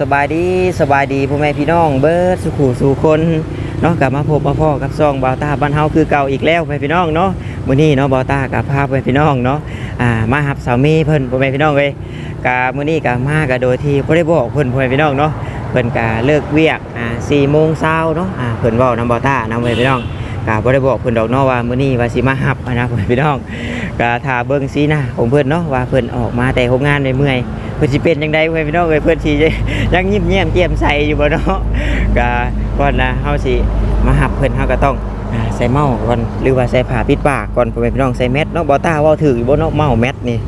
สบายดีสบายดีพ่อแม่พี่น้องเบิร์ดสุขูสู่คนเนาะกลับมาพบมาพ่อกับซองบาวตาบ้านเฮาคือเก่าอีกแล้วพ่อแม่พี่น้องเนาะมื้อนี้เนาะบาวตากับพาพ่อแม่พี่น้องเนาะอ่ามาหับสามีเพิ่นพ่อแม่พี่น้องเว้ยกะมื้อนี้กะมาก็โดยที่บ่ได้บอกเพิ่นพ่อแม่พี่น้องเนาะเพิ่นกะเลิกเวียกอ่า4โมงเช้าเนาะอ่าเพิ่นเว้านำบาวตานำพ่อแม่พี่น้องกะบ่ได้บอกเพิ่นดอกเนาะว่ามื้อนี้ว่าสิมาหับนะพ่อแม่พี่น้องกะถ้าเบิ่งสีหน้าของเพิ่นเนาะว่าเพิ่นออกมาแต่โรงงานเมื่อยๆ เพื่อนสิเป็นยังไงเพื่อนพี่น้องเอ้ยเพื่อนสิยังยิ้มแย้มแจ่มใสอยู่บ่เนาะก็ก่อนนะเฮาสิมาหับเพิ่นเฮาก็ต้องใส่เมาก่อนหรือว่าใส่ผ้าปิดปากก่อนเพื่อพี่น้องใส่แมสเนาะบ่ต้าเว้าถืออยู่บ่เนาะเมาแมสนี่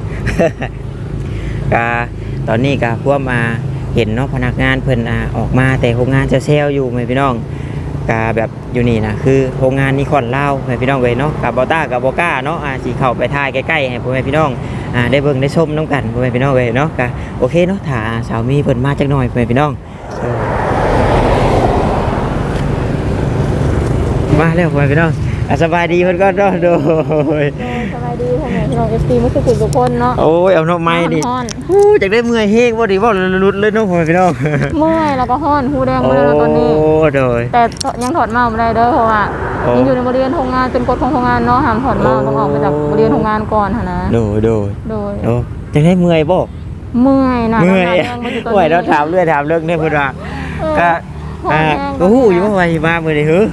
ก็ตอนนี้ก็พวกมาเห็นเนาะพนักงานเพิ่นอ่าออกมาแต่โรงงานเซลล์อยู่เพื่อพี่น้องก็แบบอยู่นี่นะคือโรงงานนิคอนลาวเพื่พี่น้องเว้ยเนาะกับบ่ต้ากับบ่กล้าเนาะอ่าสิเข้าไปถ่ายใกล้ๆให้พ่อแม่พี่น้อง อ่าได้เบิ่งได้ชมน้ำกันพ่อแม่พี่น้องเลยเนาะก็โอเคเนาะถ้าสาวมีเพิ่นมาจักหน่อยพ่อแม่พี่น้องมาแล้วพ่อแม่พี่น้องสบายดีเพิ่นก็โดยายดีพ่อแม่พี่น้องเอฟซีมุสลิมทุกคนเนาะโอ้ยเอาเนาะไม้นี่ฮ้อนฮู้จักได้เมื่อยเฮงบ่ดีบ่หลุดเลยเนาะพ่อแม่พี่น้องๆเมื่อยแล้วก็ฮ้อนหูแดงหมดเลยตอนนี้โอ้โดย แต่ยังถอดเมาไม่ได้เด้อเพราะว่าโอ้ยังอยู่ในบริเวณโรงงานเป็นกฎของโรงงานเนาะห้ามถอดเมาโอ้ ต้องออกไปจากบริเวณโรงงานก่อนหั่นนะโดยโดยโดยโอ้จักได้เมื่อยบ่เมื่อยนะเมื่อยน้ำหนักแดงมาอยู่ตอนโอ้ยนี้เราถามเรื่อยถามเรื่องเนี่ยเพิ่นว่าเออก็ฮ้อนอ่าแห้งก็ฮู้อยู่ว่าว่าสิมามื้อนี้หือ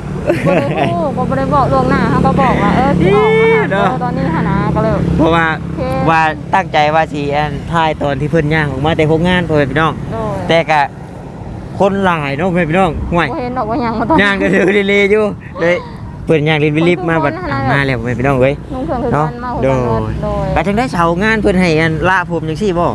บ่ได้ฮู้บ่ได้บอกล่วงหน้าเขาก็บอกว่าเออสิออกมาหาเด้อเออตอนนี้หั่นนะก็เลย เพราะว่าโอเค ว่าตั้งใจว่าสิอันถ่ายตอนที่เพิ่นย่างออกมาแต่โรงงานพ่อแม่พี่น้อง โดยแต่ก็คนหลายเนาะพ่อแม่พี่น้องห่วยบ่เห็นดอกว่าหยังมาตอน ย่างก็ถือเรื่อยๆอยู่เลยเพิ่นย่างลิบๆมาบัดมาแล้วพ่อแม่พี่น้องเว้ย นุ่งเครื่องคือเนาะกันมาหัวโดกันหมยดโดยก็จังได้เชางานเพิ่นให้อันลาผมจังซี่บ่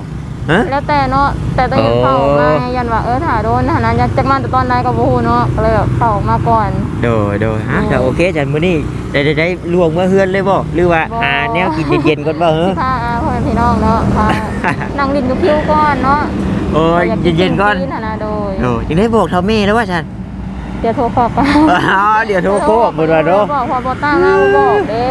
ฮะ แล้วแต่เนาะแต่ต้องยังโอ้เฝ้ามายันว่าเออถ่าโดนฐานะยันจักมาแต่ตอนใดก็บ่ฮู้เนาะก็เลยแบบเฝ้ามาก่อน โดยโดยฮะโอ้ก็โอเคจันมื้อนี้ได้ได้ได้ลวงเมื่อเฮือนเลยบ่หรือว่าบ่ หาแนวกินเย็นๆก่อนบ่เฮอสิพาอาพ่อแม่พี่น้องเนาะพานั่งดินกับคิวก่อนเนาะโอ้ยอยากเย็นๆก่อนฐานะโดยโอ้ยจังได้บอกเท่าแม่แล้วว่าฉันเดี๋ยวโทรขอก่อนอ๋อเดี๋ยวโทรโคกบ่ว่าเนาะบอกพอบ่ตั้งเอาบอกเด้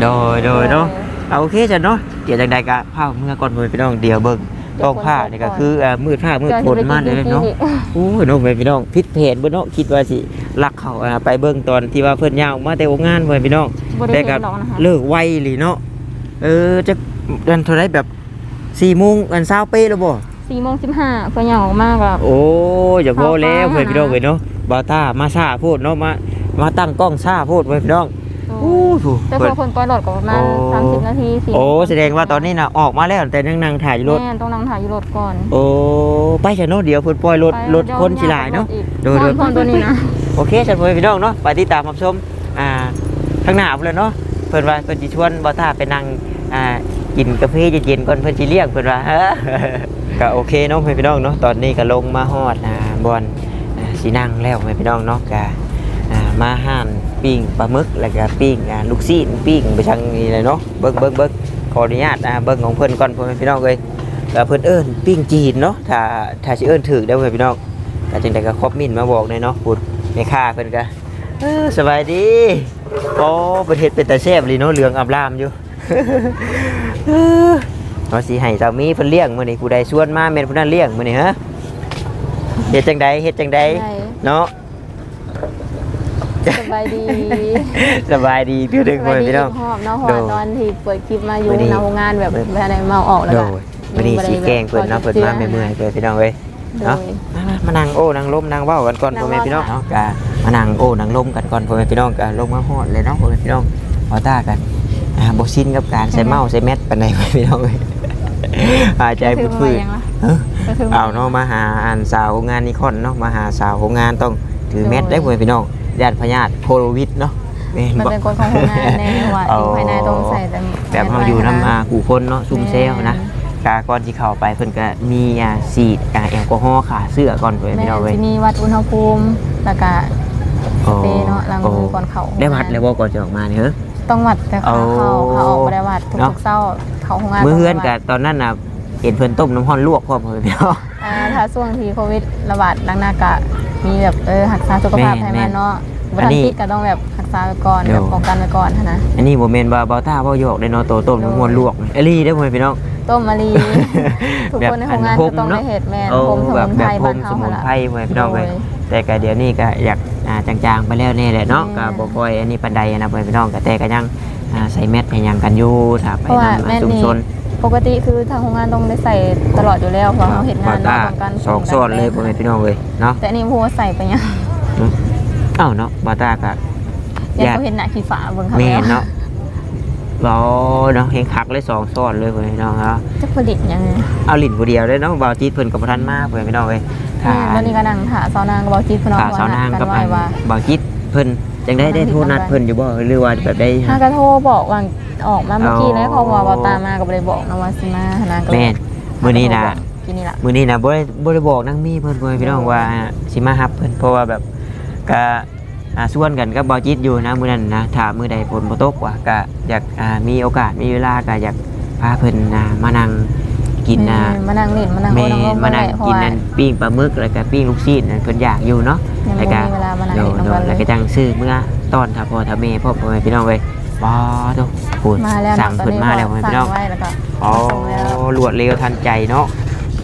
โดยโดยเนาะ เอาโอเคจ้ะเนาะเดี๋ยวจังใดก็พาเมื่อก่อนเพิ่นพี่น้องเดี๋ยวเบิ่งต้องผ้านี่ก็คือเอ่อมืดผ้ามืดฝนมาเลยเนาะโอ้ยน้องไปพี่น้องผิดเพจบ่เนาะคิดว่าสิลักเขาอ่าไปเบิ่งตอนที่ว่าเพิ่นยาวมาแต่โรงงานเพิ่นพี่น้องบ่ได้แต่เห็ก็นดอกนะคะเลิกไวอีหลีเนาะเออจะดันเท่าไรแบบ4โมงอันเช้าเป๊ะแล้วบ่4โมง15เพิ่นยังออกมาก็โอ้ยอย่าพอแล้วเอาไปเพิ่นพี่น้องเอ้ยเนาะบ่าวต้ามาซ่าโพดเนาะมามาตั้งกล้องซ่าโพดเพิ่นพี่น้องโอ้โหแต่พอเพิ่นปล่อยรถก็ประมาณโอ้30นาที4โอ้แสดงว่าตอนนี้น่ะออกมาแล้วแต่นั่งนั่งถ่ายอยู่รถ แม่ต้องนั่งถ่ายอยู่รถก่อนโอ้ไปเถอะเนาะเดี๋ยวเพิ่นปล่อยรถไปรถคนสิหลายเนาะ โดโดยยโดยพรตัวนี้นะ โอเคฉันพ่อแม่พี่น้องเนาะไปติดตามรับชมอ่าข้างหน้าพุ่นเลยเนาะเพิ่นว่าเพิ่นสิชวนบ่ท่าไปนั่งอ่ากินกาแฟเย็นๆก่อนเพิ่นสิเลี้ยงเพิ่นว่าก็โอเคเนาะพ่อแม่พี่น้องเนาะตอนนี้ก็ลงมาฮอดอ่าบอนอ่าสินั่งแล้วพ่อแม่พี่น้องเนาะก็อ่า มาห้านปิ้งปลาหมึกแล้วก็ปิ้งอ่าลูกซีนปิ้งไปทางนี้เลยเนาะเบิ่งเบิ่งเบิ่งขออนุญาตอ่าเบิ่งของเพิ่นก่อนพ่อแม่พี่น้องเอ้ยก็เพิ่นเอิ้นปิ้งจีนเนาะถ้าถ้าสิเอิ้นถูกเด้อพ่อแม่พี่น้องก็จังไดก็คอมเมินต์มาบอกเลยเนาะพูดแม่ค้าเพิ่นก็เออสบายดีโอ้ประเทศเป็นตาแซ่บเลยเนาะเหลืองอำลามอยู่เออเอาสิให้เจ้ามีเพิ่นเลี้ยงมื้อนี้ผู้ใดชวนมาแม่นผู้นั้นเลี้ยงมื้อนี้ฮะเฮ็ดจังใดเฮ็ดจังใดได้เนาะ สบายดีสบายดีพี่ดึงสพ่อบายแม่ดีพี่น้องหอบเนาะเพโดราะยว่าตอนที่เปิดคลิปมาอยู่วันนี้ในโรงงานแบบภายในเมาออกแล้วโดก็ยมื้อนี้สิแกล้งเพิ่นเนาะเพิ่นมาเมื่อยๆเพิ่นพี่น้องเว้ยโดเนาะยมามามานั่งโอ้นั่งล้มนั่งเว้ากันก่อนนั่พ่องแม่เว้าพี่น้องค่ะเนาะกะมานั่งโอ้นั่งล้มกันก่อนพ่อแม่พี่น้องกะลงมาฮอดเลยเนาะพ่อแม่พี่น้องเอาตากันอ่าบ่ชินกับการใส่เมาส์ใส่แมสปานใดพ่อแม่พี่น้องเอ้ยหายใจถืฟื้อนมายังล่ะๆเอ้อก็ถือเอาเนาะมาหาอ่านสาวงานนิคอนเนาะมาหาสาวโรงงานต้องถือแมสได้พ่อแม่พี่น้อง ญาติพยาธิโควิดเนาะแม่นมันบ่เป็นกฎของโรงงานในว่าเอาอยู่ภายในต้องใส่แต่แบบเราอยู่น้ำอากูคนเนาะซุ่มเซลนะกาก่อนที่เข้าไปเพิ่นก็มีอ่าฉีดอ่าแอลกอฮอล์ขาเสื้อก่อนพ่อแม่แม่พี่น้องเว้ยที่นี่วัดอุณหภูมิแล้วก็สเปรย์เนาะล้างมือก่อนเข้าได้วัดแล้วบ่ก่อนจะออกมาเนี่ยเฮ้ยต้องวัดแต่เขาเอาเขาเขาออกบ่ได้วัดทุเนาะกๆเช้าเขาโรงงานเมื่อเฮือนต้งกัวับดตอนนั้นน่ะเห็นเพิ่นต้มน้ำร้อนลวกพร้อมเลยพี่น้องอ่าถ้าช่วงที่โควิดระบาดหนักๆก็ มีแบบเออรักษาสุขภาพแม่ให้แม่ มันเนาะบ่อันทันนี้ติดก็ต้องแบบรักษาไว้ก่อนเดี๋ยวแบบป้องกันไว้ก่อนหั้นนะอันนี้บ่แม่นว่าเบาต้าเว้าหยอกได้เนาะโตต้มน้ำร้อนลวกนะเอลี่ได้อพ่อแม่พี่น้อง ต้มมะลีทุกคนในโรงงานก็ต้องได้เห็ดแม่นโอ้พรมสแบมุบนไพแบรบพรบ้านมเฮาสมุหั่นนล่ะ ไพรไว้พี่น้องเลยโดยแต่ก็เดี๋ยวนี้ก็อยากอ่าจางๆไปแล้วนี่แหละเนาะก็บ่ค่อยอันนี้ปานใดนะพี่น้องก็แต่ก็ยังอ่าใส่แมสให้ยังกันอยู่ถ้าไปเพราะว่านำแม่ชุมนี่ชน ปกติคือทางโรงงานต้องได้ใส่ตลอดอยู่แล้วเพราะเฮาเฮ็ดงานตาเนาะป้องกันสองซ้อนเลยพ่อแม่พี่น้องเลยเนาะแต่อันนี่พูดว่าใส่ไปยังเอ้าเนาะบาตาก็อยังญาติเขาเห็นหน้าขี้ฝาเบิ่งเขาแม่แล้วนเนาะบ่เนาะเฮงคักเลยสองซ้อนเลยพ่อแม่พี่น้องเนาะจะผลิตยังไงเอาลิ้นผู้เดียวเลยเนาะบ่าวจีดเพิ่นก็บ่ทันมาพ่อแม่พี่น้องเอ้ยถ้าแม่วันนี้ก็นั่งถาสาวนางก็บอกจีดพี่น้องถ้าว่าสาวนางนัดกักับนไว้อันว่าบ่าวจีดเพิ่น จังได้ได้โทรนัดเพิ่นอยู่บ่หรือว่าแบบได้ถ้ากระโทรบอกว่าออกมาเมื่อกี้แล้วอ๋อเขาบอกว่าตามมาก็บ่ได้บอกนะว่าสิมาหานางก็เลยแม่นมื้อนี้น่ะกินนี่ล่ะมื้อนี้นะบ่ได้บ่ได้บอกนางมีเพิ่นพ่อแม่พี่น้องว่าสิมารับเพิ่นเพราะว่าแบบก็อ่าส่วนกันกับบ่าวจิตอยู่นะมื้อนั้นนะถ้ามื้อใดฝนบ่ตกว่าก็อยากอ่ามีโอกาสมีเวลาก็อยากพาเพิ่นอ่ามานั่งกินอ่าแม่มานั่งเล่นมานั่งแม่โอ้น้องมานั่งเพราะกินว่านั่นปิ้งปลาหมึกแล้วก็ปิ้งลูกชิ้นนั่นเพิ่นอยากอยู่เนาะยังแล้วบ่ก็มีเวลามานั่ง โดเล่นโดน้ำกันเลแล้วยก็จังซื้อเมื่อตอนถ้าพ่อถ้าแม่พ่อพ่อแม่พี่น้องเว้ยบ่โตพูดมาแล้วสั่งเพิ่นมาแล้วพ่อแม่สั่พี่น้องงไว้แล้วก็อ๋อสั่งแล้วรวดเร็วทันใจเนาะ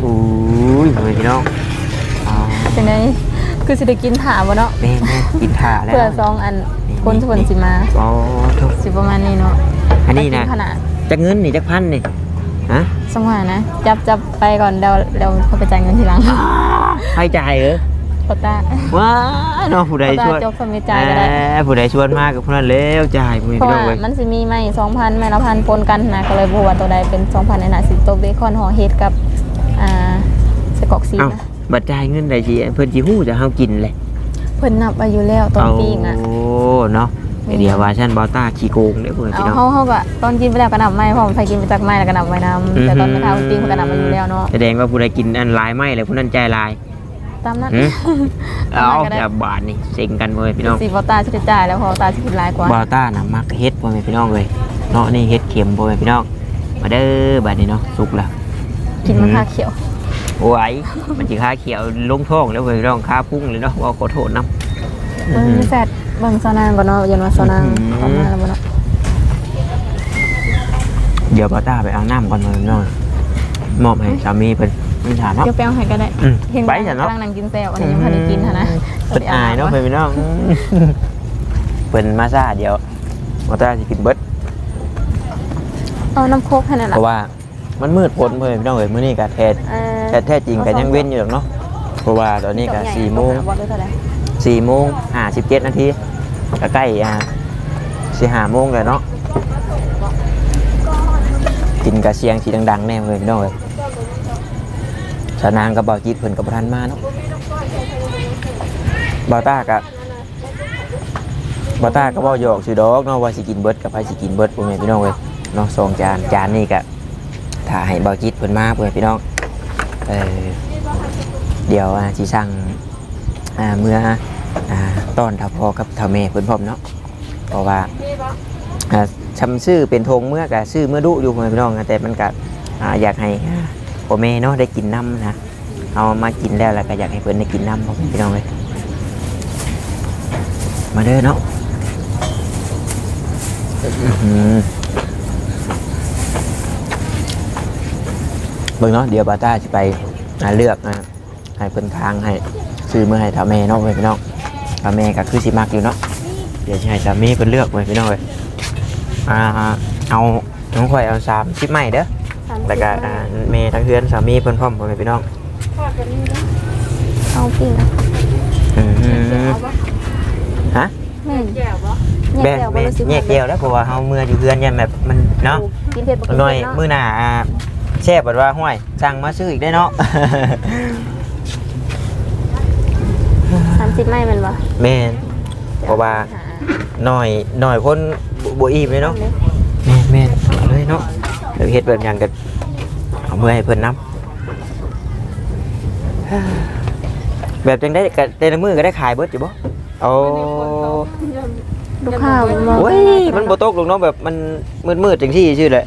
อุ้ยพ่อแม่พี่น้องอ๋อจังได๋คือสิได้กินถาบ่เนาะแม่แม่กินถ่าแล้วเพื่อซองอันคนทุนสิมาอ๋อทุกสิประมาณนี้เนาะอันนี้นะแต่กิขนาดจักเงินนี่จักพันนี่ฮะสงหวานะ จับจับไปก่อนเดี๋ยวเดี๋ยวเขาไปจ่ายเงินทีหลังใครจ่ายเหรอ โควต้าว้าเนาะผู้ใดโควชต้าวนจบสมิจ่ายก็ได้เอ้อผู้ใดชวนมากกับผู้นั้นแล้วจ่ายพ่อแม่เพราะพี่น้ว่าองเว้ยมันสิมีไม่สองพันไม่ละพันปนกันนะก็เลยบอกว่าตัวใดเป็นสองพันในหนาสิตัวเบคอนห่อเฮ็ดกับอ่าสกอกซีเอ้านะบัดจ่ายเงินได้สิเพิ่นสิฮู้จะเฮากินเลยเพิ่นนับอายุแล้วตอนปีกอะโอ้เนาะไอเดียว่าฉันบอต้าขี้โกงเด้อพ่อแม่เอาพี่น้องเฮาเฮาก็ตอนกินไปแล้วก็นับไม่พร้อมใครกินไปจากไม่แล้วก็นับไว้นำแต่ตอนไม่ทาปีกมันก็นับอายุแล้วเนาะแสดงว่าผู้ใดกินอันหลายไม่เลยผู้นั้นใจหลาย ตามนั้นหึทำไมเอาก็ได้อย่าบาดนี่เซ็งกันพ่อแม่พี่น้องสิบอตาสิได้จ่ายแล้วพอตาสิกินหลายกว่าบอต้าน่ะมักเฮ็ดพ่อแม่พี่น้องเลยเนาะนี่เฮ็ดเข็มพ่อแม่พี่น้องมาเด้อบัดนี้เนาะสุกแล้ว กินมะขามเขียวโอ้ยมันสิค่าเขียวลงท้องแล้วพ่อแม่พี่น้องค่าพุ่งเลยเนาะว่าขอโทษนํเบิ่งแซดเบิ่งซานางก่อนเนาะยันว่าซานางอื้อหือเข้ามาแล้วบ่เนาะเดี๋ยวบอต้าไปเอาน้ำก่อนพ่อแม่พี่น้องมอบให้สามีเพิ่น มันถามเนาะ เดี๋ยวแป้งให้ก็ได้อืมเห็นไปกำจ้ะเนาะลังนั่งกินแซวอันนี้ยังพอได้กินหั่นนะเป็นอายเนาะเพื่อนพี่น้องเปินมาซาเดียวมอเตอร์สิกินเบิดเอาน้ำโคกให้นั่นเพล่ะราะว่ามันมืดพ้นเพื่อนพี่น้องเอ้ยมื้อนี้ก็แท้เอ่อแท้แท้จริงก็ยังเว้นอยู่หรอกเนาะเพราะว่าตอนนี้ก็สี่โมงบ่ได้เท่าไหร่สี่โมงห้าสิบเจ็ดนาทีก็ใกล้อ่าสี่ห้าโมงแล้วเนาะกินกระเชียงสีดังๆแน่เพื่อนพี่น้องเอ้ย สานางกับบาจิตเพิ่นกับทันมาเนาะบาต้ากับบาต้าก็บบอหยอกสิดอกเนาะว่าสิกินเบิร์ดกับไผสิกินเบิร์ดพ่อแม่พี่น้องเว้ยเนาะสองจานจานนี่ก็ถ้าให้บาจิตเพิ่นมาพ่อแม่พี่น้องเออเดี๋ยวอ่าสิสั่งอ่าเมื่ออ่าต้อนทับพ่อกับทับแม่เพิ่นพร้อมเนาะเพราะว่าอ่าชำซื้อเป็นธงเมื่อก็ซื้อเมื่อดุอยู่พ่อแม่พี่น้องนะแต่มันก็อ่าอยากให้ พ่อแม่เนาะได้กินน้ำนะเอามากินแล้วแล้วก็อยากให้เพิ่นได้กินน้ำพ่อพี่น้องเลยมาเด้อเนาะเบิ่งเนาะเดี๋ยวบาต้าจะไปหาเลือกนะให้เพิ่นทางให้ซื้อเมื่อให้ทาแม่เนาะไว้พี่น้องทาแม่ก็คือสิมักอยู่เนาะเดี๋ยวจะให้สามีเพิ่นเลือกไว้พี่น้องเลยอ่าเอาน้องข่อยเอาสามสิบไม้เด้อ แล้วก็อ่าแม่ทั้งเพื่อนสามีเพิ่นพร้อมไว้พี่น้องเอาปิ้งอะอืมฮะแม่นแยกแบ่แก้วบ่แม่รู้สึกแยกแก้วแล้วเพราะว่าเฮาเมื่ออยู่เพื่อนยันแบบมันเนาะกินเผ็ดบ่กินหน่อยเผ็ดเนาะมือหน้าอ่าแช่บดว่าห้วยสั่งมาซื้ออีกได้เนาะ30ไม้แม่นบ่แม่นเพราะว่าหน่อยหน่อยคนบ่อิ่มเลยเนาะแม่นแม่นเอาเลยเนาะ เดี๋ยวเฮ็ดแบบหยังกันเอามือให้เพิ่นนํแบบจังได้ก็แต่ละมือก็ได้ขายเบิดอยู่บ่โอ้ลูกค้าบ่มาโอ้ยมันบ่ตกลงเนาะแบบมันมืดๆจังซี่ชื่อแหละ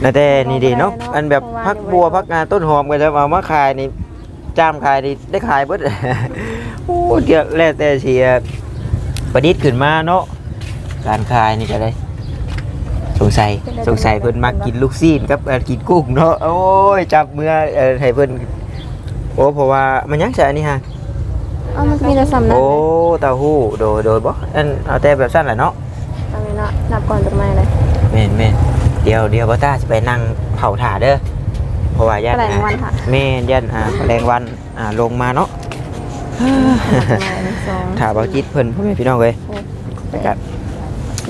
แต่แต่นี่ดีเนาะอันแบบพักบัวพักงานต้นหอมก็จะเอามาขายนี่จามขายนี่ได้ขายเบิดโอ้เดี๋ยวแล้วแต่สิประดิษฐ์ขึ้นมาเนาะการขายนี่ก็ได้ส งสัยสงสัยเพิ่นมากินลูกซีนกับเอ่อกินกุ้งเนาะโอ้ยจับเมื่อเอ่อให้เพิ่นโอ้เพราะว่ามันยังใช่อันนี้ฮะเอ้ามันก็มีแต่ซ้ำนะโอ้เต้าหู้โดยโดยบ่อันเอาแต่แบบสั้นแหละเนาะเอาไว้เนาะนับก่อนจากมาเลยแม่นแม่นเดี๋ยวเดี๋ยวบ่ต้าสิไปนั่งเผาถ่าเด้อเพราะว่าญาติแถลงวันค่ะแม่นญาติอ่าแรงวันอ่าลงมาเนาะมาหนึ่งสอง ถ่าเบาจิตเพิ่นพ่อแม่พี่น้องเอ้ยหกแล้วก็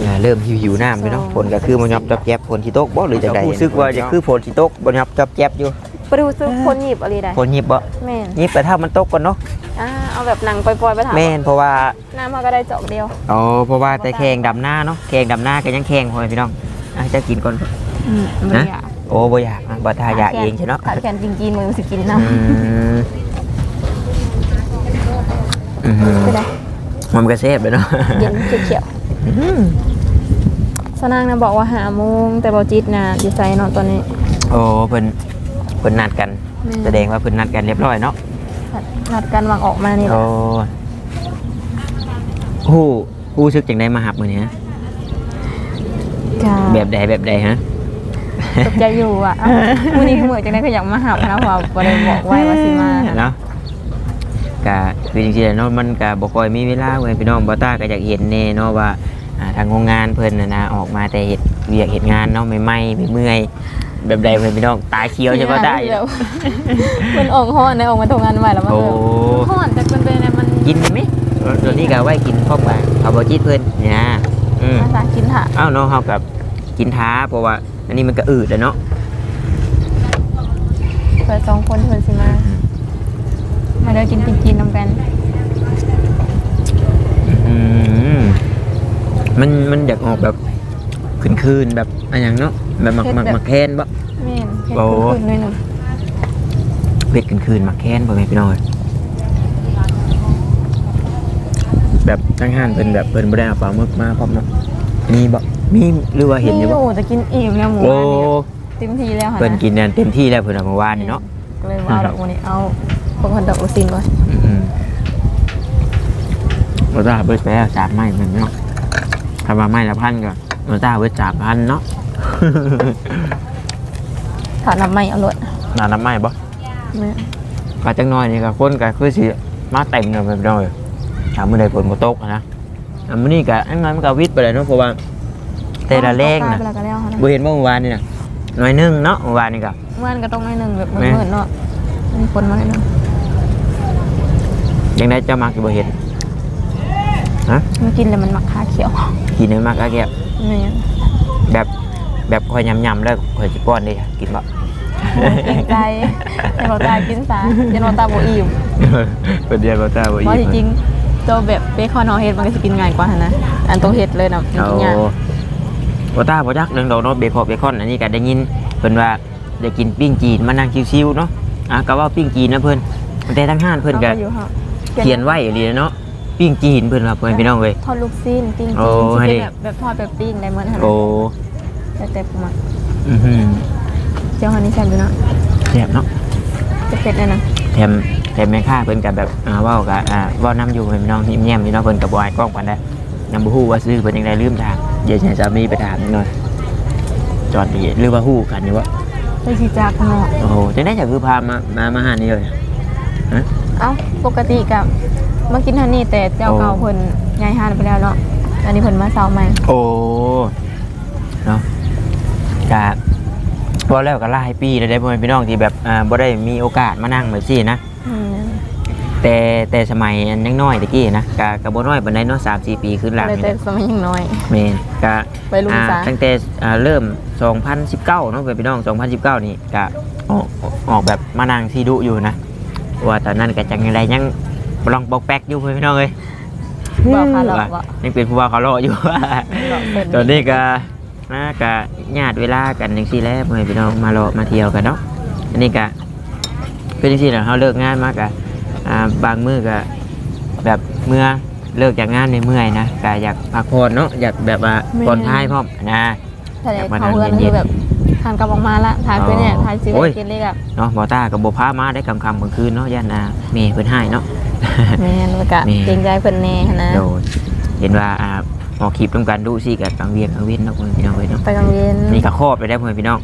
อ่าเริ่มหิวหิวน้ำเลยเนาะฝนก็คือมันยับจับแจ๊บฝนที่ตกบ่หรือจังใดรู้สึกว่าจะคือฝนที่ตกบ่ยับจับแจ๊บอยู่ไปดูซื้อคนหยิบอะไรได้ฝนหยิบบ่แม่นหยิบแต่ถ้ามันตกก่อนเนาะอ่าเอาแบบหนังปล่อยๆไปถามแม่นเพราะว่าน้ำมาก็ได้จอกเดียวอ๋อเพราะว่าแต่แข่งดำหน้าเนาะแข่งดำหน้าก็ยังแข่งพ่อแม่พี่น้องอะจะกินก่อนอืมไม่อยากโอ้บ่อยากนะบ่ทาอยากเองใช่เนาะขาดแขนจริงๆมือสิกินน้อืมอืมำไปได้มันก็เซฟเลยเนาะเย็นเขียวๆส นางนะบอกว่าหาโมงแต่บอจิตนะดีใจเนาะตอนนี้ โอ้เพิ่นเพิ่นนัดกัน แม่ แสดงว่าเพิ่นนัดกันเรียบร้อยเนาะนัดกันวางออกมานี่แหโอ้ละฮู้ฮู้ซึกจังได้มาหับมื้อนี้ฮะจ้าแบบใดแบบใดฮะ ตกใจอยู่อะเอ้ามื้อนี้คือเหมือนจังได้ก็อยากมาหานะเพราะว่าบ่ได้บอกไว้ว่าสิมาเนาะก็คือจริงๆแล้วเนาะมันก็บ่ค่อยมีเวลาเว้ยพี่น้องบ่ตาก็อยากเห็นแน่เนาะว่า อ่าทางโรงงานเพิ่นน่ะนะออกมาแต่เฮ็ดเวียกเฮ็ดงานเนาะใหม่ๆเมื่อยๆแบบใดเว้ยพี่น้องตาเขียวใช่บ่ได้ เยวมันออกฮ้อนได้ออกมาทำงานใหม่แล้วมันโอ้แบบฮ้อนแต่มันเป็นอะไรมันกินได้ไหมตัวนี้ก็เอาไว้กินพร้อมกันเอาบ่จิตเพิ่นเนี่ยนะอืม ภาษากินถ่ะเอ้าเนาะเฮากับกินท้าเพราะว่า อันนี้มันก็อืดแล้วเนาะเปิดสองคนเพิ่นสิมา มาเด้อกินกินๆนำกัน อืม มันมันอยากออกแบบคืนๆแบบอะไรอย่างเนาะแบบหมักหมักหมักแคนบ่ แม่นเฮ็ดโอ้ ขึ้นๆหน่อยหนึงเผ็ดคืนๆหมักแคนบ่แม่พี่น้อยแบบทั้งห้านเป็นแบบเพิ่นบ่ได้เอาปลาหมึกมาพร้อมเนาะมีบ่มีหรือว่าเห็นอยู่มีบ่อยู่จะกินอิ่มแล้วหมูโอ้อันนี้เต็มที่แล้วค่ะเพิ่นกินนั่นเต็มที่แล้วเพิ่นเอาเมื่อวานนี่เนาะ ก็เลยว่าเอาดอกวันนี้เอาพวกคนดอกอุซินก่อนอืมโรต้าเบิร์ดไปแล้วสามไม้มันเนาะ ถ้าว่าไม้ละพันก็โรต้าเบิร์ดสามพันเนาะถาดน้ำไม่เอาลวดนานน้ำไม้บ่แม่กาจังน้อยนี่ก็คนก็คือสิมาเต็มเลยไปหน่อยถามมื้อใดฝนบ่ตกอะนะอันมื้อนี้ก็อันนั้นมันก็วิทย์ไปเลยเนาะเพราะว่าแต่ละแรงนะน่ะไปแล้วก็แล้วค่ะบ่เห็นเมื่อวานนี่น่ะหน่อยหนึงเนาะเมื่อวานนี่ก็ เมื่อนก็ต้องหน่อยหนึ่งแบบแม่ เหมือนๆเนาะมีคนมาหน่อยหนึงยังได้เจะมักอยู่บ่เห็น ฮะมันกินแล้วมันหมักขาเขียวกินได้มากก็แก่แม่นแบบแบบคอยยำๆแล้วคอยสิป้อนได้กินบ่โอ้ยเกรงใจให้เราตายกินซะเดี๋ยวเราตาบ่อิ่มเป็นเดียวก็ตาบ่เพราะจริงๆตัวแบบเบคอนเฮาเฮ็ดมันก็สิกินง่ายกว่าหั่นนะอันต้องเฮ็ดเลยนะมันโอ้กินยากบ่ตาบ่จักเรื่องดอกเนาะเบคอนเบคอนอันนี้ก็ได้ยินเพิ่นว่าได้กินปิ้งจีนมานั่งชิวๆเนาะอะก็ว่าปิ้งจีนนะเพิ่นแต่ทั้งห้านเพิ่นก็อาอยู่ค่ะเขียนไว้อีหลีเนาะ ปิ้งจีนเพิ่นว่าเพิ่นพี่น้องเว้ย ทอดลูกซีนปิ้งโอ้จีนให้สิดิ เป็นแบบแบบทอดแบบปิ้งได้เหมือนหั่นโอ้แต่แต่ผมอะอื้อหือเจ้าฮันนี่แซ่บอยู่เนาะแซ่บเนาะจะเผ็ดเลยนะแถมแถมแม่ค้าเพิ่นก็แบบอ่าเว้าก็อ่าเว้านํอยู่ให้พี่น้องยิ้มแย้มอยู่เนาะเพิ่นก็บ่อายกล้องปานใดยังบ่ฮู้ว่าซื้อเพิ่นจังไดลืมถามเดี๋ยวให้สามีไปถามนิดหน่อย จอดดีหรือว่าฮู้กันอยู่วะไปสิจากข้างนอกโอ้โหจังได๋จะคือพามา มา มาหานี่เลย เอ้าปกติกับมากินฮันนี่แต่เจ้าโอ้เก่าเพิ่นย้ายห้านไปแล้วเนาะอันนี้เพิ่นมาเซาใหม่โอ้เนาะกะพอแล้วก็หลายปีแล้วได้พ่อแม่พี่น้องที่แบบอ่าบ่ได้มีโอกาสมานั่งแบบซี่นะอืมแต่แต่สมัยอันยังน้อยตะกี้นะกะกะบ่น้อยปานใดเนาะ3 4ปีขึ้นหลังเลยนี่แต่นะสมัยยังน้อย แม่นกะ ไปลุงอ่าซาตั้งแต่อ่าเริ่ม 2019เนาะเพื่อนพี่น้อง 2019 นี่กะออกออกแบบมานั่งที่ดุอยู่นะ ว่าตอนนั้นก็จังยังไดยังบลองปอกแป๊กอยู่เพื่อนพี่น้องเอ้ยบอกค่ะหรอกว่ายังเป็นผู้ว่าเขารออยู่หลอกเพิ่นตอนนี้ก็นะก็ญาติเวลากันจังซี่แหล้วเพื่อนพี่น้องมารอมาเที่ยวกันเนาะอันนี้ก็คือจังซี่แหละเขาเลิกงานมากะอ่าบางมื้อก็แบบเมื่อเลิกจากงานในเมื่อยนะก็อยากพักผ่อนเนาะอยากแบบว่าผ่อนคลายพร้อมนะแต่เขาเพื่อนคือแบบ ทานกลับออกมาละทานไปเนี่ยทานซื้อโอ้ยกินเลยกับเนาะบอต้ากับโบพามาได้คำคำกลางคืนเนาะย่านนาเมย์เพิ่นให้เนาะแม่นแล้วก็นี่เกรงใจเพิ่นแน่หั้นนะโดยเห็นว่าอ่าออกคลิปต้องการดูสิกับกลางเวียนกลางเวียนเนาะพ่อแม่พี่น้องเว้ยเนาะไปกลางเย็นนี่ก็ครอบไปได้พ่อแม่พี่น้อง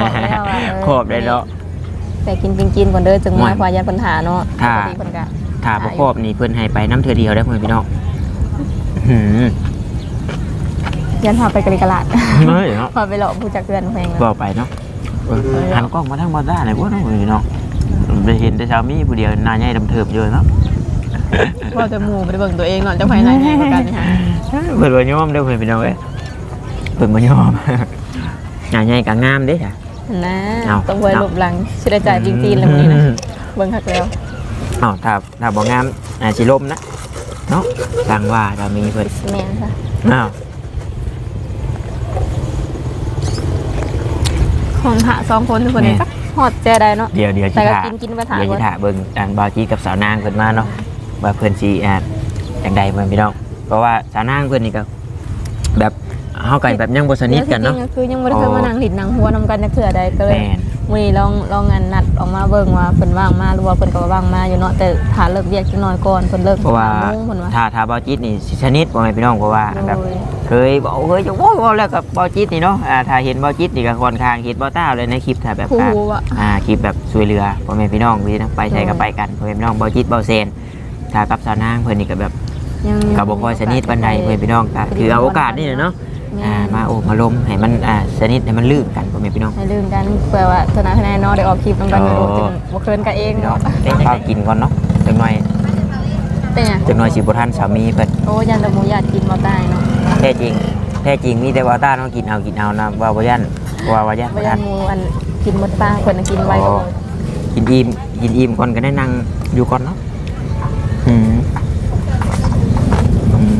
บอกแล้วว่าเออครอบได้เนาะแต่กินกินกินก่อนเด้อจึงม่มาพายันปัญหาเนาะค่ะปกติเพิ่นก็ถ้าบ่ครอบนี่เพิ่นให้ไปน้ำเธอเดียวได้พ่อแม่พี่น้องหืม ยันพาไปกะลิกะลาดเฮ้ยเนาะพาไปหลอกผู้จักเพื่อนแพงบเนาะอกไปเนาะเออหันกล้องมาทางบอด้าไหนวะเนาะพ่อแม่พี่น้องได้เห็นแต่ชาวมีผู้เดียวหน้าใหญ่ดำเทิบอยู่เนาะว่าจะหมู่บ่ได้เบิ่งตัวเองเนาะจะภายในแน่กว่ากันนี่ฮะเพิ่นบ่ยอมเด้อเพิ่นพี่น้องเอ้ยเพิ่นบ่ยอมหน้าใหญ่ก็งามเด้จ้ะนะเอาต้องไว้หลบหลังสิได้จ่ายจริงๆแล้วมื้อนี้นะเบิ่งคักแล้วเอ้าถ้าถ้าบ่งามอาจสิล่มนะเนาะต่างว่าถ้ามีเพิ่นแม่นค่ะอ้าว ของพระสองคนทุกคนนี่จักฮอดแจได้เนาะเดี๋ยวเดี๋ยวแต่สิก็ถ่ากินกินไปถามเดี๋ยวก่สิอนถ่าเบิ่งอันบาวจีกับสาวนางเพิ่นมาเนาะว่าเพิ่นสิอ่าจังใดเพิ่นพี่น้องเพราะว่าสาวนางเพิ่นนี่ก็แบบเฮากันแบบยังบ่สนิทกันเนาะแล้วที่จริงคือยังบ่ได้เคยอ๋อมานั่งหลินนั่งหัวนํกันจักเทื่อใดก็เลยแม่นมื้อนี้ลองลองงานนัดออกมาเบิ่งว่าเพิ่นว่างมาหรือว่าเพิ่นก็ว่างมาอยู่เนาะแต่ถ้าเลิกเรียกจักหน่อยก่อนเพิ่นเลิกเพราะว่าสมโมงเพิ่นว่าถ้าถ้าบาวจีนี่สิสนิทบ่แม่นพี่น้องเพราะว่าแบบโดย เคยบอกเคยจะโว้ยเว้าแล้วกับบอจิตนี่เนาะอ่าถ้าเห็นบอจิตนี่ก็ค่อนข้างเห็นบอต้าเลยในคลิปถ้าแบบผู้อ่าฮู้ว่าอ่าคลิปแบบช่วยเรือพ่อแม่พี่น้องพี่นะไปใช้ก็ไปกันพ่อแม่พี่น้องบอจิตบอเซนถ้ากับสาวนางเพิ่นนี่ก็แบบยังกับบ่ค่อยสนิทปานใดพ่อแม่พี่น้องก็คือเอาโอกาสนี่แหละเนาะแม่อ่ามาโอบมาลมให้มันอ่าสนิทให้มันลื่นกันพ่อแม่พี่น้องให้ลืมกันเผื่อว่าธนาคารเนาะได้ออกคลิปนํกันอยู่อ๋อจึงบ่เคินกันเองพี่น้องเนาะเดี๋ยวข้าวกินก่อนเนาะจังหน่อยเป็นหยังจังหน่อยสิบ่ทันสามีเพิ่นโอ้ยันแต่หมูอยากกินบ่ได้เนาะ แท้จริง แท้จริงมีแต่ว่าต้าต้องกินเอากินเอานะว่าบ่ยันว่าบ่ยันบ่บ่ยัทันนหมูอันกินหมดปลาเพิ่นน่ะกินไว้ก็อ๋อกินอิ่มกินอิ่มก่อนก็ได้นั่งอยู่ก่อนเนาะอืมอืม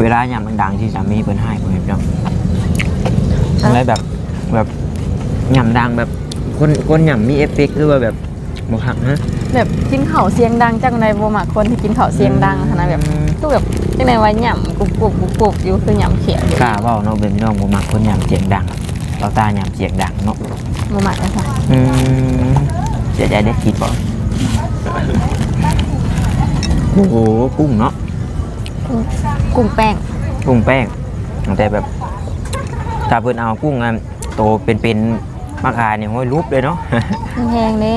เวลาอย่างมันดังที่สามีเพิ่นให้ผมเห็นจังอะไรแบบแบบหย่ำดังแบบคนคนหย่ำมีเอฟเฟกต์หรือว่าแบบบหักนะ แบบกินข้าวเสียงดังจังไดบ่มักคนที่กินข้าวเสียงดังขนาดแบบคือแบบจังได๋ว่าหย่ำกรุบกรุบกรุบกรุบอยู่คือหย่ำเขียวอยู่กล้าเว่าเนาะเป็นพี่น้องบ่มักคนหย่ำเสียงดังเราตาหย่ำเสียงดังเนาะบ่มักเลยค่ะอืมเสียใจได้คิดบ่โอ้โหกุ้งเนาะกุ้งแป้งกุ้งแป้งแต่แบบถ้าเพิ่นเอากุ้งอันโตเป็นๆมาขายเนี่ยโอ้ยรูปเลยเนาะมันแพงเด้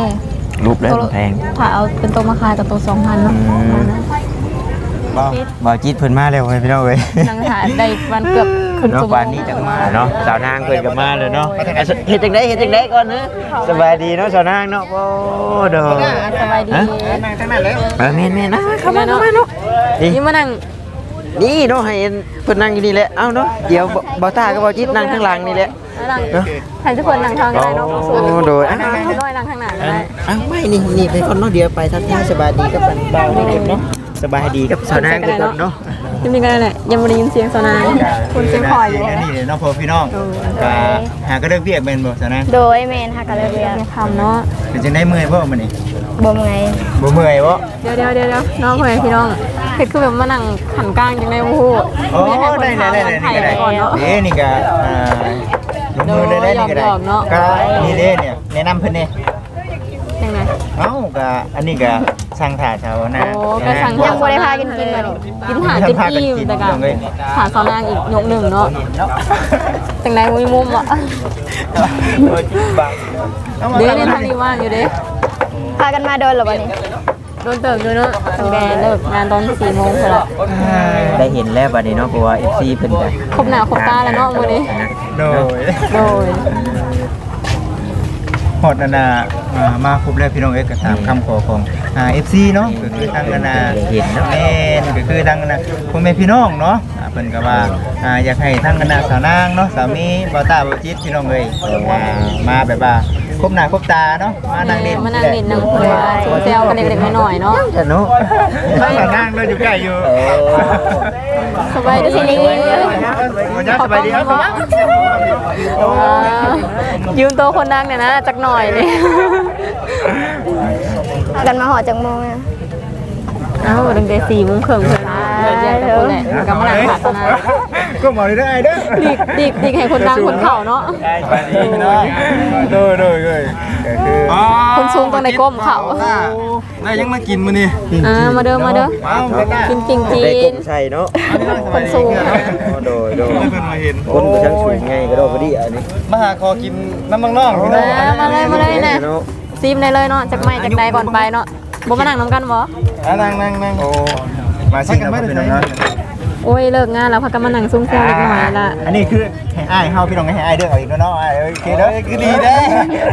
รูปเลยมันแพงถ้าเอาเป็นตัวมาขายกับตัว2,000เนาะอืมบ่บ่จิตเพิ่นมาแล้วพี่น้องเอ้ยนางถ่ายได้วันเกือบครึ่งเนาะชั่วโมงปานนี้จังมาเนาะสาวนางเพิ่นก็มาเลยเนาะอะเฮ็ดจังได๋เฮ็ดจังได๋ก่อนเนาะสบายดีเนาะสาวนางเนาะโอ้เด้อสบายดีฮะเออแม่นๆนะเข้ามาเข้ามาเนาะนี่นี่มานั่งนี่เนาะให้เพิ่นนั่งอยู่นี่แหละเอ้าเนาะเดี๋ยวบ่บ่ตากับบ่จิตนั่งข้างหลังนี่แหละ มานั่งเนาะให้ทุกคนนั่งทางได้เนาะโอ้โดยนั่งน้อยนั่งข้างหน้าก็ได้อ้าวไม่นี่นี่ไปคนเนาะเดี๋ยวไปทักทายสบายดีกับมันเบาเด็กเนาะสบายดีกับสาวนางไปก่อนเนาะยังมีกันแหละยังไม่ได้ยินเสียงสนายคุณเสียงคอยอยู่อันนี้เนาะพ่อพี่น้องก็หาก็เลิกเวียกแม่นบ่ซะนะโดยเมนค่ะกับเรือเสียงคำเนาะเป็นจังได้เมื่อยบ่มื้อนี้บ่มไงบ่เมื่อยบ่เดี๋ยวเดี๋ยวเดี๋ยวน้องพ่อแม่พี่น้องเฮ็ดคือแบบมานั่งขันกลางจังได๋โอ้โหโอ้ได้ได้ได้ได้ถ่ายนี่ก็ ไปได้ก่อนเนาะเด้นี่ก็อ่าลงมือได้ได้นี่ก็ได้ยอมๆเนาะก็นี่เด้เนี่ยแนะนำเพิ่นนี่ยังไงเอ้าก็อันนี้ก็สั่งถ่าชาวนาโอ้ก็สั่งยังบ่ได้พากันกินมาดิกินหาจิบกี้แต่ก็หาซอนางอีกยกหนึ่งเนาะจังได๋มีมุมอะโอ้ยจิบบาทอามาเดี๋ยวนี่ทางนี้ว่างอยู่เด้พากันมาโดนเหรอวันนี้โดนเติมด้วยเนาะตั้งแต่เลิกงานตอน4โมงพุ่นละได้เห็นแล้วบัดนี้เนาะเพราะว่า FC เพิ่นก็ครบหน้าครบตาแล้วเนาะมื้อนี้ โดย โดยฮอดอันน่ะ อ่ามาครบแล้วพี่น้องเอ้ยก็ตามคำขอของอ่า FC เนาะก็คือทางอันน่ะเห็นเนาะแม่นก็คือทางอันน่ะพ่อแม่พี่น้องเนาะอ่าเพิ่นก็ว่าอ่าอยากให้ทางอันน่ะสาวนางเนาะสามีบ่าวตาบ่าวจิตพี่น้องเอ้ยอ่ามาแบบว่าครบหน้าครบตาเนาะมานั่งเล่นมานั่งเล่นนั่งคุยชวนแซวกันเล็กๆน้อยๆเนาะแต่เนาะสาวนางเลยอยู่ใกล้อยู่สบายดีนี่วันนี้สบายดีครับยืมตัวคนดังเนี่ยนะจักหน่อยนี่พา กันมาหอจังโมงอะเอ้าตั้งแต่สี่โมงครึ่งเพิ่นเดี๋ยวแยกกันคนแหละกำลังขัดนะคก็มาได้เด้อดีกดีกดีกให้คนดังคนเข่าเนาะไปดีพี่น้องโดยโดยเลยก็คือคนสูงต้องในก้มเขาได้ยังมากินมื้อนี้อ่ามาเด้อมาเด้อเอาไปได้กินจริงจีได้กนบใส่เนาะคนสูงโดยโดยเพิ่นมาเห็นคนก็ช่างสูงไงก็โดดพอดีอันนี้มาหาคอกินน้ำน้องๆพี่น้องมามาเลยมาเลยนะ ซีมได้เลยเนาะจากไม่จากใดก่อนไปเนาะบ่มานั่งน้ำกันบ่อะนั่งนั่งนั่งโอ้มาชิมกันพี่น้องโอ้ยเลิกงานแล้วพักกันมานั่งซุ้มแซ่เล็กน้อยละอันนี้คือให้อ้ายเฮาพี่น้องให้อ้ายเด้อเอาอีกเนาะอ้ายโอเคเด้อคือดีเด้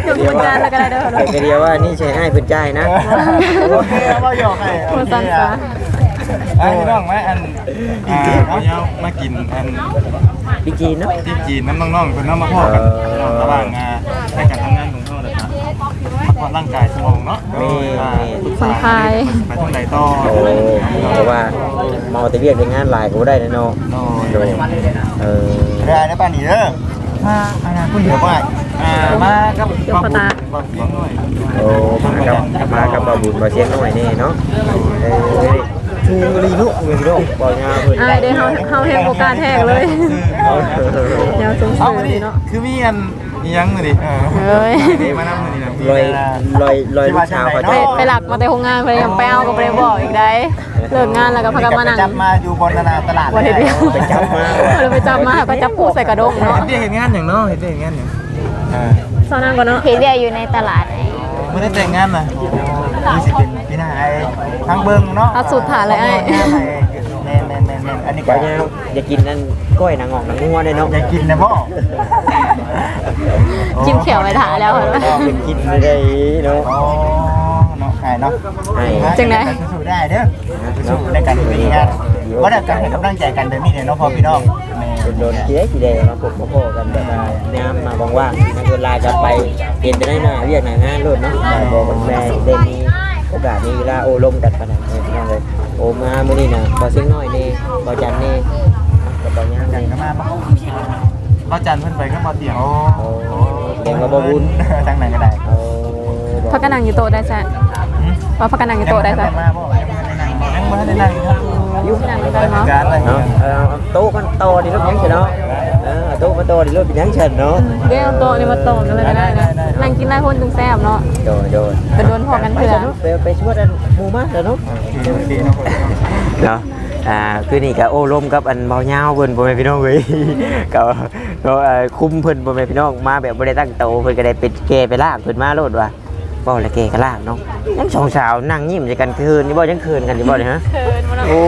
เดี๋ยวคนงานแล้วก็ได้เด้อแต่ก็เดียวว่านี่ใช้ให้เพิ่นจ่ายนะโอเคเอาบ่หยอกให้คนสั่นซะอ้ายพี่น้องมาอันอ่าเอาเนามากินอันพี่จีนเนาะที่จีนน้ำน้องๆเพิ่นนำมาพอกันระหว่างงานในการทำงาน พักผ่อนร่างกายสมองเนาะมีอ่าผ่อนคลาย ไปทางไหนต่อโอ้เพราะว่าเมาแต่เรียกในงานหลายก็บ่ได้นะเนาะโน่โดยเออได้นะป้านี่เด้อมาอันนั้นคุณเดี๋ยวบ่อ่ามากับบ่บุญบ่เพียงหน่อยโอ้มากับมากับบ่บุญบ่เสียงน้อยนี่เนาะเออชูรีนุเงินโลกบ่ยาเพิ่นอ้ายเด้อเฮาเฮาแฮงโอกาสแทกเลยแนวซุ้มเอาซื่มาอดิดีเนาะคือมีอัน อีหยังมื้อดิเออเฮ้ยนี่มานำมื้อนี้นะลอยลอยลอยลูกสาวเขาไปจะไปหลักมาแต่โรงงานไปยังไปเอาก็บ่ได้บอกอีกได้เลิกงานแล้วก็พักกันมานั่งจับมาอยู่บนนาตลาดวันเดียวไปจับมาเราไปจับมาก็จับปูใส่กระด้งเนาะเฮ็ดเห็นงานหยังเนาะเฮ็ดเห็นงานหยังเออซอนั่งก่อนเนาะเห็นเรียอยู่ในตลาดไอ้ไม่ได้แต่งงานนะนี่สิเป็นพี่นายทางเบิ้งเนาะเอาสูตรถ่านเลยไอ้แน่นแน่นแน่นแน่นอันนี้บ่ก็ยาอย่ากินนั่นก้อยนางออกนางงัวได้เนาะอยากกินนะพ่อจิ้มเขียวไว้ถ่าแล้วเหรอเป็นกินไม่ได้เนาะอ๋อเนาะไอ้เนาะไอ้จังไหนสู้ๆได้เด้อสู้ๆในการเป็นงานว่าแต่การให้กำลังใจกันแบบนี้เนี่ยเนาะพ่อพี่น้องแม่โดนเจ๊กี่แดงมาพบมาพอกันแบบว่าน้ำมาว่างๆนักเวลากลับไปเห็นจะได้หน้าเรียกหน้างานรถเนาะบอกกันแม่ได้มีโอกาสมีเวลาโอลมกันขนาดนี้พี่น้องเลย โอมามื้อนี้นะบ่เสียงน้อยนี่บ่จันนี่ก็บ่ยากกักันนก็มาบ่บ่จันเพิ่นไปก็บ่เตียงโอ้เก่งกับบ่บุญทางไหนก็ได้เอาพักกันนั่งอยู่โต๊ะได้ใช่ว่าพักกันนั่งอยู่โต๊ะได้ใช่มาบ่ยังบ่ได้นั่งยังบ่ได้นั่งครับยุ่งนั่งด้วยกันเนาะการอะไรเนาะเอาโต๊ะกันโตดิลูกยังเฉยเนาะเออโต๊ะกันโตดิลูกเป็นยังเฉยเนาะเดี๋ยวโต๊ะนี่มาโต๊ะกันเลยก็ได้นะ นั่งกินได้คนจึงแซ่บเนาะโดยโดยจะโดนพอกันไปเพื่อ เถอะเนาะไปไปช่วยกันหมู่มาเถอะเนาะดีเนาะ เนาะอ่าคือนี่ก็โอ้ลมกับอันเบาเงาวเพิ่นบ่แม่นพี่น้องเว้ย ก็ก็เอ่อคุมเพิ่นบ่แม่นพี่น้องมาแบบบ่ได้ตั้งโตวเพิ่นก็ได้เป็ดแกไปลากเพิ่นมาโลดว่าเว้าแล้วแกก็ลากเนาะยังสองสาวนั่งยิ้มใส่กันคืนนี่บ่ยังคืนกันอยู่บ่เนี่ยฮะ เคินมาเนาะโอ้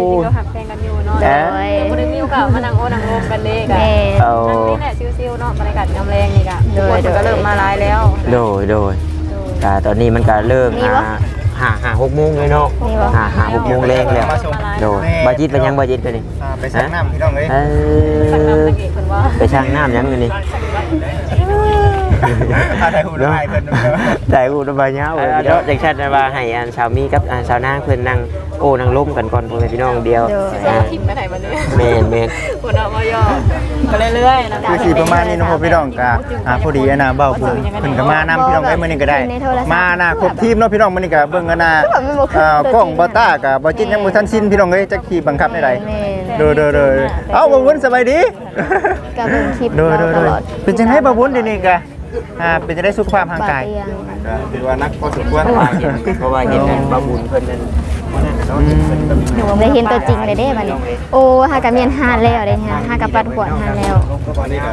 จริงๆก็หักแพ งกันอยู่เนาะเอ๊ะบ่ได้มีโอกาสมานั่งโอ้นั่งโอมกันเด้กะแม่เอา นั่งนี่แหละชิวๆเนาะบรรยากาศยามแรงนี่กะทุกคนก็เริ่มมาหลายแล้วโดยโดยก็ตอนนี้มันก็เริ่มหาหาหาหกโมงเลยเนาะหาหาหกโมงแรงแล้ว โดยบ่จิตเป็นยังบ่จิตไปนี่ไปสั่งน้ำพี่น้องเอ้ยเอสักน้ำอตะกี้เพิ่นว่าไปช่างน้ำยังอยู่นี่อาได้หูได้เพิ่นได้อูดบายเงาเดี๋ยวจังชัดนะว่าให้อันสาวมีกับอันสาวนางเพิ่นนั่ง โอ้นั่งล้มกันก่อนพ่อแม่พี่น้องเดียวใส่ทิมไปไหนบัดนี้แม่นแม่น หัวหน้ามายอก็เรื่อยๆนะคือสีประมาณนี้เนาะพี่น้องก็อ่าพอดีนะเบ้าบุญเพิ่นก็มานำพี่น้องเอ้ยมื้อนี้ก็ได้ มานะครบทีมเนาะพี่น้องมื้อนี้ก็เบิ่งกันนะอ่ากล้องบ่ต้าก็บ่จิตยังบ่ทันสิ้นพี่น้องเอ้ยจักขี่บังคับได้ใดแม่เด้อเด้อเด้อเอ้าบ่วุ้นสบายดีก็เบิ่งคลิปเด้อเราเด้อตเด้อลอดเป็นจังได๋บ่วุ้นเดี๋ยวนี้ก็อ่าเป็นจังได๋สุขภาพร่างกายบดเตียง ก็ถือว่านักพอสมควรเพราะว่าเห็นเพราะว่าเห็นนั่นบาบุญเพิ่นนั่น ได้เห็นตัวจริงเลยเด้บัดนี้ โอ้หากะเมียนหาดแล้วเด้ฮะหากะปัดขวดหาดแล้วตอนนี้ก็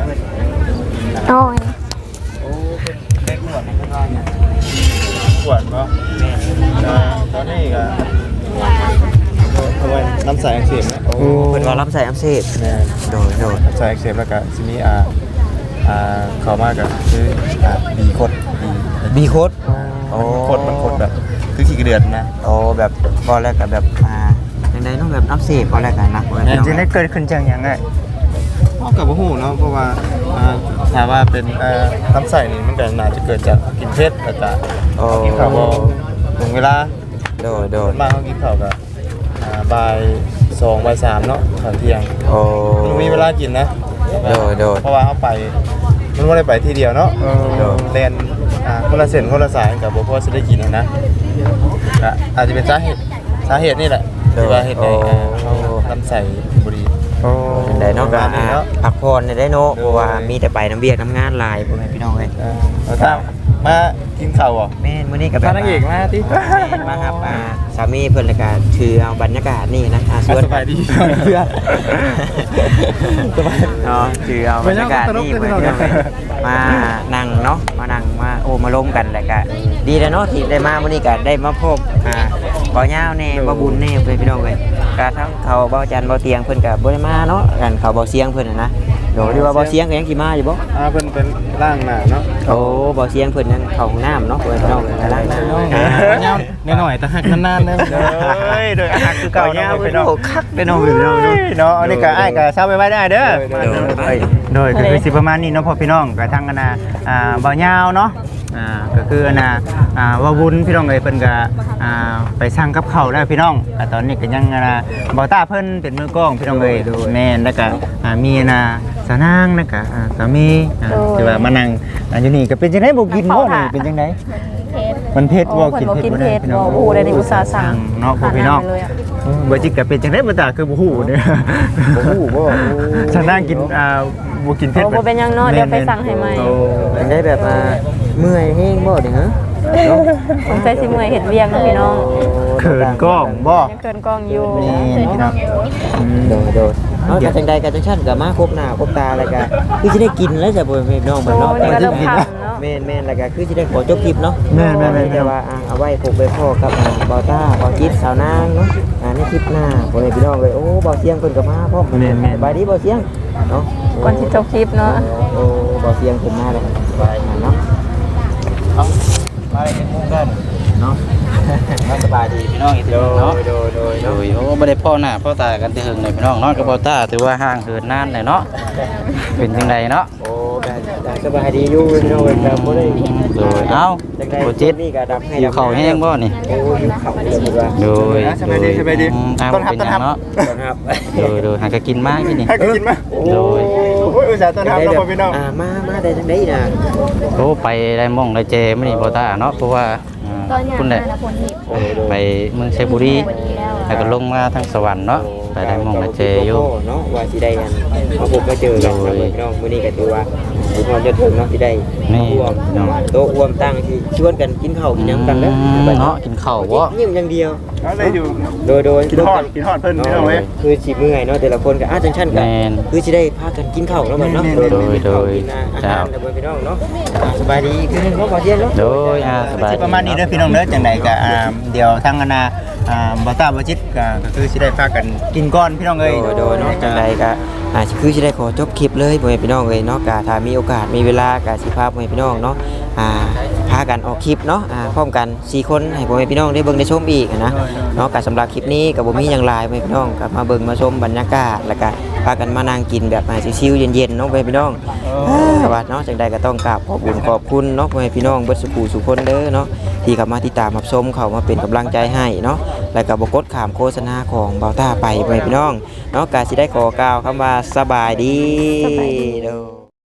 โอ้ยได้ขวดขวดบ่ตอนนี้ก็เอาไว้น้ำใสอักเสบนะโอ้เพิ่นว่ารับใส่อักเสบโดยโดยน้ำใสอักเสบแล้วก็สิมีอ่าอ่าเข้ามาก็คืออ่าบีคดบีบีโคดโอ้คดมันคดแบบ คือขี้กระเดือนนะโอ้แบบพอแรกก็แบบอ่าจังได๋เนาะแบบอักเสบพอแรกก็หนักกว่าจริงๆได้เกิดขึ้นจังยังไงพ่อกับพ่อหูเนาะเพราะว่าอ่าถามว่าเป็นเอ่อน้ำใสนี่มันก็น่าจะเกิดจากกินเพชรแล้วก็โอ้กินข้าวบ่ตรงเวลาโดยโดยมากเขากินข้าวกับอ่าบ่ายสองบ่ายสามเนาะตอนเที่ยงโอ้มันมีเวลากินนะโดยโดยเพราะว่าเขาไปมันไม่ได้ไปที่เดียวเนาะโดยเรียนอ่าคนละเส้นคนละสายกับบ่พอจะได้กินอะนะ ก็อาจจะเป็นสาเหตุสาเหตุนี่แหละที่ว่าเหตุใดอ่าเขาลำใส่บุรีเพโอ้จังไดเนาะก็แบบนี้อ่าเนาะพักผ่อนได้เนาะเพราะว่ามีแต่ไปน้ำเบียกน้ำงานหลายพ่อแม่พี่น้องเอ้ยเออเอาตาม มากินข้าวเหรอแม่นมื้อนี้ก็แบบพานางเอกมาติ แม่นมาครับอ่าสามีเพิ่นแล้วก็ถือเอาบรรยากาศนี่นะอ่าส่วนสบายดีเพื่อนเนาะถือเอาบรรยากาศนี่ไม่เพิ่นต้องพี่น้องเอ้ยมานั่งเนาะมานั่งมาโอ้มาล้มกันแล้วก็ดีแล้วเนาะที่ได้มามื้อนี้ก็ได้มาพบอ่าบ่ยาวแน่บ่บุญแน่เพิ่นพี่น้องเอ้ยก็ทั้งเขาบ่จันทร์บ่เตียงเพิ่นก็บ่ได้มาเนาะกันเขาบ่เสียงเพิ่นน่ะนะ โดยที่ว่าบ่เสียงก็ยังสิมาอยู่บ่อ่าเพิ่นเป็นร่างหน้าเนาะโอ้บ่เสียงเพิ่นยังเข้าห้องน้ำเนาะเพิ่นพี่น้องกำลังนั่งเนาะเงาหน่อยๆแต่หักนานๆเด้อเฮ้ยโดยหักคือเก่าเนาะพี่น้องโอ้คักเด้อเนาะพี่น้องเนาะเนาะอันนี้ก็อ้ายก็เช้าไปไว้ได้เด้อโดย โดยก็คือสิประมาณนี้เนาะพ่อพี่น้องก็ทั้งกันนะอ่าบ่ยาวเนาะอ่าก็คืออันน่ะอ่าว่าวุ้นพี่น้องเอ้ยเพิ่นก็อ่าไปสั่งกับข้าวแล้วพี่น้องก็ตอนนี้ก็ยังอันน่ะบ่ตาเพิ่นเป็นมือกล้องพี่น้องเอ้ยแม่นแล้วก็อ่ามีอันน่ะสาวนางแล้วก็อ่าสามีอ่าที่ว่ามานั่งอ่าอยู่นี่ก็เป็นจังได๋บ่กินบ่นี่เป็นจังได๋เพชรมันเผ็ดบ่กินโอ้เผ็ดเพิ่นบ่กินบ่ได้เผ็ดพี่น้องบ่โอ้ได้นี่อุตส่าห์สั่งเนาะพ่อพี่น้องเลยอะโอ้บ่จิกก็เป็นจังได๋บ่ตาคือบ่ฮู้เด้อบ่ฮู้บ่สาวนางกินอ่า บ่กินเผ็ดโอ้บ่เป็นหยังเนาะเดี๋ยวไปสั่งให้ใหม่โอ้เป็นได้แบบว่าเมื่อยแห้งบ่เด้อฮะสงสัยสิเมื่อยเฮ็ดเวียงเนาะพี่น้องเขินกล้องบ่ยังเกินกล้องอยู่นี่พี่น้องอืมโดยโดยเนาะจังใดก็จังซั่นก็มาครบหน้าครบตาแล้วก็คือสิได้กินแล้วจ้ะพ่อแม่พี่น้องโอ้เนาะนี่ก็เริ่มค่ำเนาะแม่นแม่นแล้วก็คือสิได้ขอจบคลิปเนาะแม่นแม่นแม่น แต่ว่าอะเอาไว้พบไปพ่อกับอ่าบอต้าบอจิตสาวนางเนาะอ่าในคลิปหน้าพ่อแม่พี่น้องเลยโอ้บ่เสียงเพิ่นก็มาพร้อมแม่นแม่น สบายดีบ่เสียงเนาะก่อนสิจบคลิปเนาะโอ้บ่เสียงเพิ่นมาเลยสบายเนาะมาเลยเป็นมุ้งกันเนาะมาสบายดีพี่น้องอีกทีหนึ่งเนาะโดยโดยโดยโอ้ไม่ได้พ่อหน้าพ่อตากันที่หึงเลยพี่น้องเนาะกับพ่อตาถือว่าห่างเหินนานเลยเนาะ เป็นยังไงเนาะโอ้ได้ได้ สบายดีอยู่พี่น้องเอ้ยก็บ่ได้โดยเอ้าจังได๋โปรเจ็ดนี่ก็ดับให้อยู่เข่าแห้งบ่นี่โอ้อยู่เข่าเลยเพิ่นว่าโดยสบายดีสบายดีอืมอ้าวต้นฮับเป็นต้นหยัฮับงเนาะครับโดยโดยหากกินมากที่นี่ให้กินมาโดยโอ้ยอุตส่าห์ต้นฮับเนาะพี่น้องอ่ามามาได้จังได๋น่ะโอ้ไปได้หมองได้เจไม่นี่พ่อตาเนาะเพราะว่าอ่าตอนอย่างคุณนั้แหละนนะผลที่โอ้โดยไปเมืองชัยบุรีแล้วก็ลงมาทางสวรรค์เนาะ ไปได้หมองได้เจอยู่เนาะว่าสิได้อันมาพบมาเจอกันครับพี่น้องมื้อนี้ก็ถือว่าทุกคนจะถึงเนาะสิได้นี่ร่วมเนาะโต๊ะร่วมตั้งที่ชวนกันกินข้าวกินหยังกันเด้อเนาะกินข้าวบ่ยิ้มอย่างเดียวเอาได้อยู่โดยโดยกินฮอดกินฮอดเพิ่นพี่น้องเว้ยคือสิเมื่อยเนาะแต่ละคนก็อาจังซั่นกันคือสิได้พากันกินข้าวเนาะบัดเนาะโดยโดยกินอาหารแต่พี่น้องเนาะสบายดีคือเนาะบ่เที่ยงเนาะโดยอ่าสบายประมาณนี้เด้อพี่น้องเด้อจังไดก็อ่าเดี๋ยวทางอนา อ่าบ่ตาบ่จิตก็ก็คือสิได้พากันกินก่อนพี่น้องเอ้ยโดยโดยเนาะจังใดก็อ่าคือสิได้ขอจบคลิปเลยพ่อแม่พี่น้องเอ้ยเนาะก็ถ้ามีโอกาสมีเวลาก็สิพาพ่อแม่พี่น้องเนาะอ่าพากันออกคลิปเนาะอ่าพร้อมกันสี่คนให้พ่อแม่พี่น้องได้เบิ่งได้ชมอีกนะเนาะก็สำหรับคลิปนี้ก็บ่มีหยังหลายพ่อแม่พี่น้องก็มาเบิ่งมาชมบรรยากาศแล้วก็ พากันมานั่งกินแบบอ่าชิวๆเย็นๆเนาะพ่อแม่พี่น้องว่าเนาะจังใดก็ต้องกราบขอบคุณขอบคุณเนาะพ่อแม่พี่น้องเบิดสุขูสุคนเด้อเนาะที่เข้ามาติดตามรับชมเข้ามาเป็นกำลังใจให้เนาะแล้วก็บ่กดข้ามโฆษณาของเบาต้าไปพ่อแม่พี่น้องเนาะก็สิได้ขอกล่าวคำว่าสบายดีเด้อ